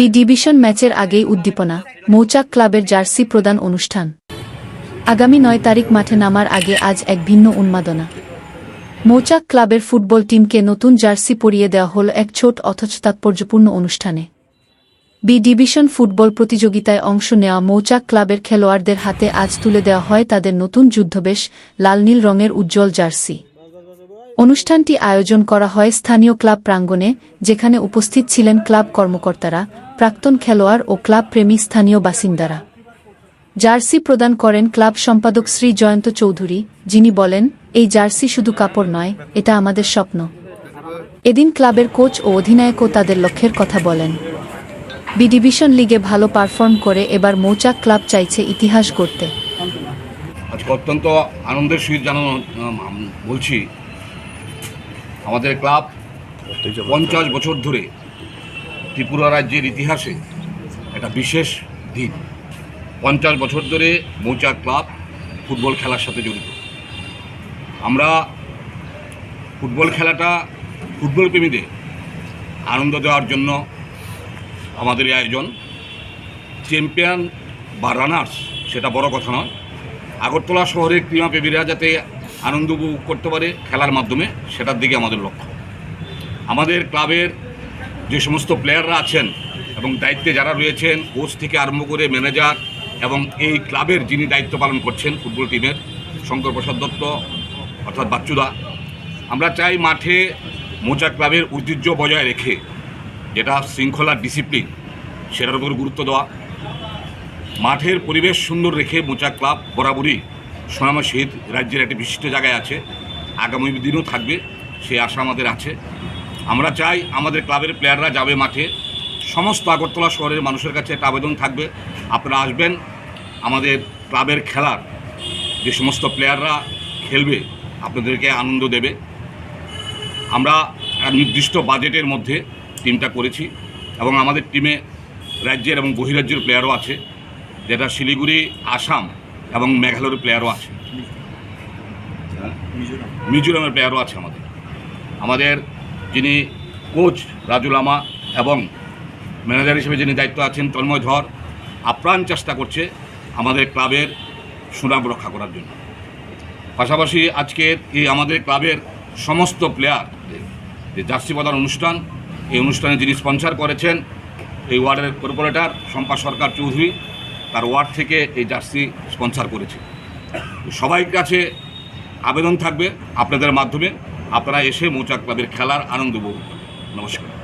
B division ম্যাচের আগেই উদ্দীপনা, মৌচাক ক্লাবের জার্সি প্রদান অনুষ্ঠান। আগামী নয় তারিখ মাঠে নামার আগে আজ এক ভিন্ন উন্মাদনা। মৌচাক ক্লাবের ফুটবল টিমকে নতুন জার্সি পরিয়ে দেওয়া হল এক ছোট অথচ তাৎপর্যপূর্ণ অনুষ্ঠানে। বি ডিভিশন ফুটবল প্রতিযোগিতায় অংশ নেওয়া মৌচাক ক্লাবের খেলোয়াড়দের হাতে আজ তুলে দেওয়া হয় তাদের নতুন যুদ্ধবেশ, লাল নীল রঙের উজ্জ্বল জার্সি। অনুষ্ঠানটি আয়োজন করা হয় স্থানীয় ক্লাব প্রাঙ্গণে, যেখানে উপস্থিত ছিলেন ক্লাব কর্মকর্তারা প্রাক্তন খেলোয়াড় ও ক্লাব প্রেমী স্থানীয় বাসিন্দারা। জার্সি প্রদান করেন ক্লাব সম্পাদক শ্রী জয়ন্ত চৌধুরী, যিনি বলেন, এই জার্সি শুধু কাপড় নয়, এটা আমাদের স্বপ্ন। এদিন ক্লাবের কোচ ও অধিনায়কও তাদের লক্ষ্যের কথা বলেন। বি ডিভিশন লিগে ভালো পারফর্ম করে এবার মৌচাক ক্লাব চাইছে ইতিহাস গড়তে। অত্যন্ত আনন্দের সহিত জানানো বলছি, আমাদের ক্লাব পঞ্চাশ বছর ধরে ত্রিপুরা রাজ্যের ইতিহাসে একটা বিশেষ দিন। পঞ্চাশ বছর ধরে মৌচাক ক্লাব ফুটবল খেলার সাথে জড়িত। আমরা ফুটবল খেলাটা ফুটবল প্রেমীদের আনন্দ দেওয়ার জন্য আমাদের এই আয়োজন। চ্যাম্পিয়ন বা রানার্স সেটা বড় কথা নয়। আগরতলা শহরের ক্রীড়াপ্রেমীরা যাতে আনন্দ উপভোগ করতে পারে খেলার মাধ্যমে, সেটার দিকে আমাদের লক্ষ্য। আমাদের ক্লাবের যে সমস্ত প্লেয়াররা আছেন এবং দায়িত্বে যারা রয়েছেন কোচ থেকে আরম্ভ করে ম্যানেজার এবং এই ক্লাবের যিনি দায়িত্ব পালন করছেন ফুটবল টিমের শঙ্কর প্রসাদ দত্ত অর্থাৎ বাচ্চুদা, আমরা চাই মাঠে মোচা ক্লাবের ঐতিহ্য বজায় রেখে, যেটা শৃঙ্খলার ডিসিপ্লিন সেটার উপর গুরুত্ব দেওয়া, মাঠের পরিবেশ সুন্দর রেখে মোচা ক্লাব বরাবরই সোনামা শহীদ রাজ্যের একটি বিশিষ্ট জায়গায় আছে। আগামী দিনও থাকবে, সেই আশা আমাদের আছে। আমরা চাই আমাদের ক্লাবের প্লেয়াররা যাবে মাঠে। সমস্ত আগরতলা শহরের মানুষের কাছে একটা আবেদন থাকবে। আপনারা আসবেন আমাদের ক্লাবের খেলার যে সমস্ত প্লেয়াররা খেলবে আপনাদেরকে আনন্দ দেবে। আমরা নির্দিষ্ট বাজেটের মধ্যে টিমটা করেছি এবং আমাদের টিমে রাজ্যের এবং বহিরাজ্যের প্লেয়ারও আছে যেটা শিলিগুড়ি আসাম এবং মেঘালয়ের প্লেয়ারও আছে। মিজোরামের প্লেয়ারও আছে আমাদের। আমাদের যিনি কোচ রাজু লামা এবং ম্যানেজার হিসেবে যিনি দায়িত্ব আছেন তন্ময় ধর, আপ্রাণ চেষ্টা করছে আমাদের ক্লাবের সুনাম রক্ষা করার জন্য। পাশাপাশি আজকের এই আমাদের ক্লাবের সমস্ত প্লেয়ার যে জার্সি প্রদান অনুষ্ঠান, এই অনুষ্ঠানে যিনি স্পন্সর করেছেন এই ওয়ার্ডের কর্পোরেটর শম্পা সরকার চৌধুরী, তার ওয়ার্ড থেকে এই জার্সি স্পন্সর করেছে। সবাই কাছে আবেদন থাকবে আপনাদের মাধ্যমে। আপনারা এসে মৌচাক ক্লাবের খেলার আনন্দ উপভোগ। নমস্কার